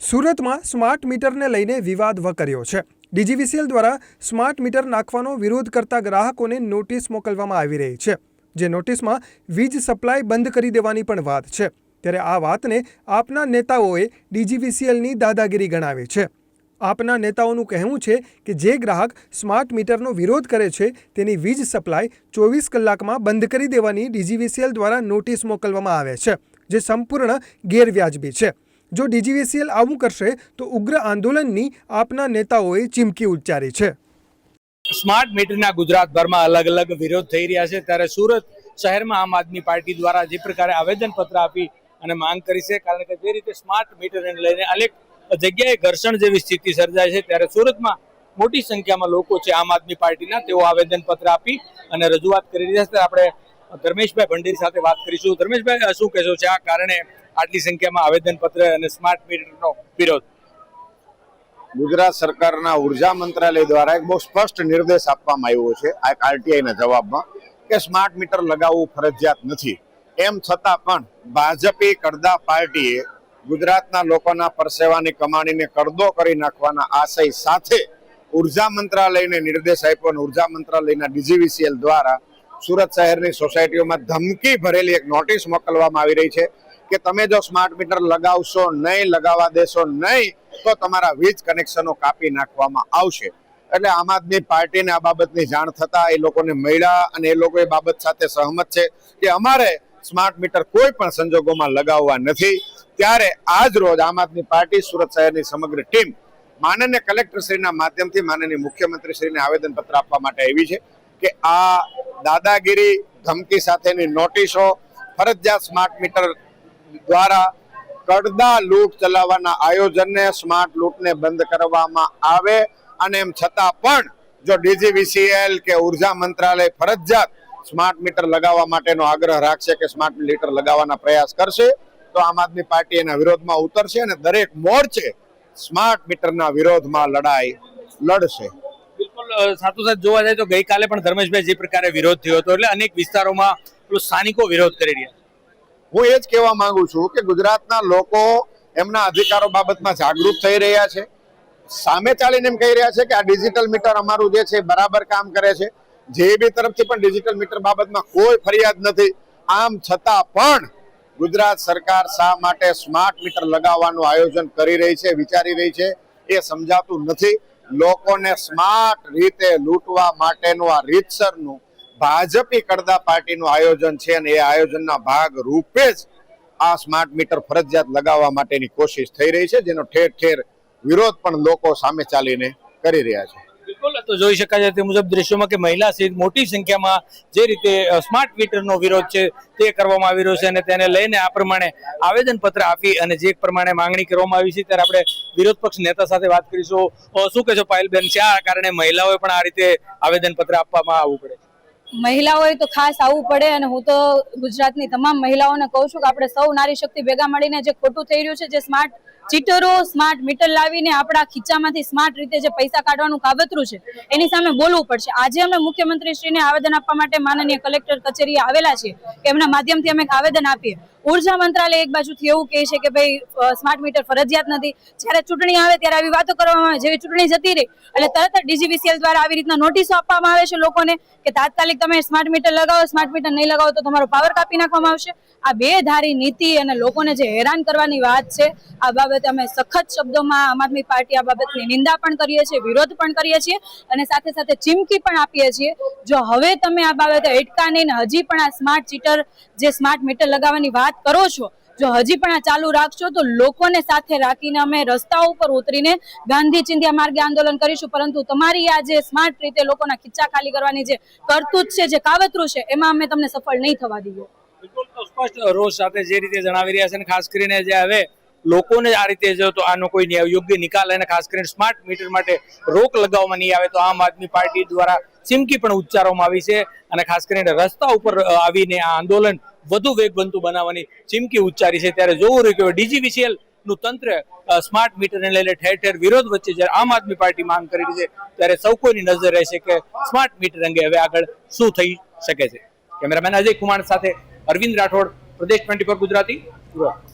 સુરતમાં સ્માર્ટ મીટરને લઈને વિવાદ વકર્યો છે. ડીજીવીસીએલ દ્વારા સ્માર્ટ મીટર નાખવાનો વિરોધ કરતા ગ્રાહકોને નોટિસ મોકલવામાં આવી રહી છે, જે નોટિસમાં વીજ સપ્લાય બંધ કરી દેવાની પણ વાત છે. ત્યારે આ વાતને આપના નેતાઓએ ડીજીવીસીએલની દાદાગીરી ગણાવી છે. આપના નેતાઓનું કહેવું છે કે જે ગ્રાહક સ્માર્ટ મીટરનો વિરોધ કરે છે, તેની વીજ સપ્લાય ચોવીસ કલાકમાં બંધ કરી દેવાની ડીજીવીસીએલ દ્વારા નોટિસ મોકલવામાં આવે છે, જે સંપૂર્ણ ગેરવ્યાજબી છે. જો ડીજીવીસીએલ આવું કરશે, તો ઉગ્ર આંદોલનની આપના નેતાઓએ ચીમકી ઉચ્ચારી છે. સ્માર્ટ મીટરના ગુજરાતભરમાં અલગ અલગ વિરોધ થઈ રહ્યા છે. ત્યારે સુરત શહેરમાં આમ આદમી પાર્ટી દ્વારા જે પ્રકારે આવેદનપત્ર આપી અને માંગ કરી છે, કારણ કે જે રીતે સ્માર્ટ મીટરને લઈને અનેક જગ્યાએ ઘર્ષણ જેવી સ્થિતિ સર્જાય છે, ત્યારે સુરતમાં મોટી સંખ્યામાં લોકો છે આમ આદમી પાર્ટીના. તેઓ આવેદનપત્ર આપી અને રજૂઆત કરી રહ્યા છે. આપણે ધર્મેશભાઈ ભંડેરી સાથે વાત કરીશું. ધર્મેશભાઈ શું કહેશો? છે આ કારણે આટલી સંખ્યામાં આવેદનપત્ર અને સ્માર્ટ મીટરનો વિરોધ. ગુજરાત સરકારના ઊર્જા મંત્રાલય દ્વારા એક બહુ સ્પષ્ટ નિર્દેશ આપવામાં આવ્યો છે, આ આરટીઆઈના જવાબમાં, કે સ્માર્ટ મીટર લગાવવું ફરજિયાત નથી. એમ છતાં પણ ભાજપી કરદા પાર્ટીએ ગુજરાતના લોકોના પરસેવાની કમાણીને કરદો કરી નાખવાના આશય સાથે ઊર્જા મંત્રાલયને નિર્દેશ આપ્યો અને ઊર્જા મંત્રાલયના ડીજીવીસીએલ દ્વારા સુરત શહેરની સોસાયટીઓમાં ધમકી ભરેલી એક નોટિસ મોકલવામાં આવી રહી છે કે તમે જો સ્માર્ટ મીટર લગાવશો નહીં, લગાવવા દેશો નહીં, તો તમારા વીજ કનેક્શનો કાપી નાખવામાં આવશે. એટલે આમ આદમી પાર્ટીને આ બાબતની જાણ થતાં એ લોકોને મળ્યા અને એ લોકો એ બાબત સાથે સહમત છે કે અમારે સ્માર્ટ મીટર કોઈ પણ સંજોગોમાં લગાવવા નથી. ત્યારે આજ રોજ આમ આદમી પાર્ટી સુરત શહેરની સમગ્ર ટીમ માનનીય કલેક્ટરશ્રીના માધ્યમથી માનનીય મુખ્યમંત્રીશ્રીને આવેદનપત્ર આપવા માટે આવી છે કે આ દાદાગીરી ધમકી સાથેની નોટિસો ફરજિયાત સ્માર્ટ મીટર દ્વારા કડદા લૂંટ ચલાવવાના આયોજનને સ્માર્ટ લૂંટને બંધ કરવામાં આવે. અને એમ છતાં પણ જો ડીજીવીસીએલ કે ઊર્જા મંત્રાલય ફરજિયાત સ્માર્ટ મીટર લગાવવા માટેનો આગ્રહ રાખશે કે સ્માર્ટ મીટર લગાવવાના પ્રયાસ કરશે, તો આમ આદમી પાર્ટી એના વિરોધમાં ઉતરશે અને દરેક મોરચે સ્માર્ટ મીટરના વિરોધમાં લડાઈ લડશે. સાથોસાથ જોવા જાય તો ગઈકાલે પણ ધર્મેશભાઈ જે પ્રકારે વિરોધ થયો હતો એટલે અનેક વિસ્તારોમાં સ્થાનિકો વિરોધ કરી રહ્યા હું એ જ કહેવા માંગુ છું કે ગુજરાતના લોકો એમના અધિકારો બાબતમાં જાગૃત થઈ રહ્યા છે. સામે ચાલીને એમ કહી રહ્યા છે કે આ ડિજિટલ મીટર અમારું જે છે બરાબર કામ કરે છે. જે બી તરફથી પણ ડિજિટલ મીટર બાબતમાં કોઈ ફરિયાદ નથી. આમ છતાં પણ ગુજરાત સરકાર શા માટે સ્માર્ટ મીટર લગાવવાનું આયોજન કરી રહી છે, વિચારી રહી છે એ સમજાતું નથી. લોકોને સ્માર્ટ રીતે લૂંટવા માટેનું આ રીતસરનું ભાજપી કડદા પાર્ટીનું આયોજન છે અને એ આયોજનના ભાગ રૂપે જ આ સ્માર્ટ મીટર ફરજિયાત લગાવવા માટેની કોશિશ થઈ રહી છે, જેનો ઠેર ઠેર વિરોધ પણ લોકો સામે ચાલીને કરી રહ્યા છે. બિલકુલ, તો જોઈ શકાય છે તે મુજબ દ્રશ્યોમાં કે મહિલા સહિત મોટી સંખ્યામાં જે રીતે સ્માર્ટ મીટરનો વિરોધ છે તે કરવામાં આવી રહ્યો છે અને તેને લઈને આ પ્રમાણે આવેદનપત્ર આપી અને જે પ્રમાણે માંગણી કરવામાં આવી છે, ત્યારે આપણે વિરોધ પક્ષ નેતા સાથે વાત કરીશું. શું કહેશો પાયલબેન આ કારણે મહિલાઓએ પણ આ રીતે આવેદનપત્ર આપવામાં આવવું પડે મહિલાઓએ તો ખાસ આવવું પડે અને હું તો ગુજરાતની તમામ મહિલાઓને કહું છું કે આપણે સૌ નારી શક્તિ ભેગા મળીને જે ખોટું થઈ રહ્યું છે, જે સ્માર્ટ ચીટરો સ્માર્ટ મીટર લાવીને આપણા ખીચામાંથી સ્માર્ટ રીતે જે પૈસા કાઢવાનું કાવતરું છે, એની સામે બોલવું પડશે. આજે અમે મુખ્યમંત્રીશ્રીને આવેદન આપવા માટે માનનીય કલેક્ટર કચેરીએ આવેલા છીએ કે એમના માધ્યમથી અમે આવેદન આપીએ. ઊર્જા મંત્રાલય એક બાજુથી એવું કહે છે કે ભાઈ સ્માર્ટ મીટર ફરજિયાત નથી. જ્યારે ચૂંટણી આવે ત્યારે આવી વાતો કરવામાં આવે. જેવી ચૂંટણી જતી રહી, એટલે તરત જ ડીજીવીસીએલ દ્વારા આવી રીતના નોટિસો આપવામાં આવે છે લોકોને કે તાત્કાલિક તમે સ્માર્ટ મીટર લગાવો સ્માર્ટ મીટર નહીં લગાવો તો તમારો પાવર કાપી નાખવામાં આવશે. આ બે ધારી નીતિ અને લોકોને જે હેરાન કરવાની વાત છે, આ બાબતે અમે સખત શબ્દોમાં આમ આદમી પાર્ટી આ બાબતની નિંદા પણ કરીએ છીએ, વિરોધ પણ કરીએ છીએ અને સાથે સાથે ચીમકી પણ આપીએ છીએ. જો હવે તમે આ બાબતે અટકા નહીં હજી પણ આ સ્માર્ટ ચીટર જે સ્માર્ટ મીટર લગાવવાની વાત કરો છો? જો હજી પણ આ ચાલુ રાખશો તો લોકોને સાથે રાખીને અમે રસ્તા ઉપર ઉતરીને ગાંધી ચિંધ્યા માર્ગે આંદોલન કરીશું. પરંતુ તમારી આ જે સ્માર્ટ રીતે લોકોના ખીચ્ચા ખાલી કરવાની જે કરતૂત છે, જે કાવતરું છે, એમાં અમે તમને સફળ નહીં થવા દઈએ. સ્પષ્ટ રોજ સાથે જે રીતે જણાવી રહ્યા છે અને ખાસ કરીને જે હવે લોકોને આ રીતે જો તો આનો કોઈ યોગ્ય નિકાલ અને ખાસ કરીને સ્માર્ટ મીટર માટે રોક લગાવવામાં નહીં આવે તો આમ આદમી પાર્ટી દ્વારા ચીમકી પણ ઉચ્ચારવામાં આવી છે. અને ખાસ કરીને રસ્તા ઉપર આવીને આ આંદોલન વધુ વેગવંતુ બનાવવાની ચીમકી ઉચ્ચારી છે. ત્યારે જોવું રહ્યું કે ડીજીવીસીએલનું તંત્ર સ્માર્ટ મીટરને લઈને ઠેર ઠેર વિરોધ વચ્ચે જ્યારે આમ આદમી પાર્ટી માંગ કરી છે, ત્યારે સૌ કોઈની નજર રહેશે કે સ્માર્ટ મીટર અંગે હવે આગળ શું થઈ શકે છે. કેમેરામેન અજય કુમાર સાથે અરવિંદ રાઠોડ, પ્રદેશ ટ્વેન્ટી ગુજરાતી, સુરત.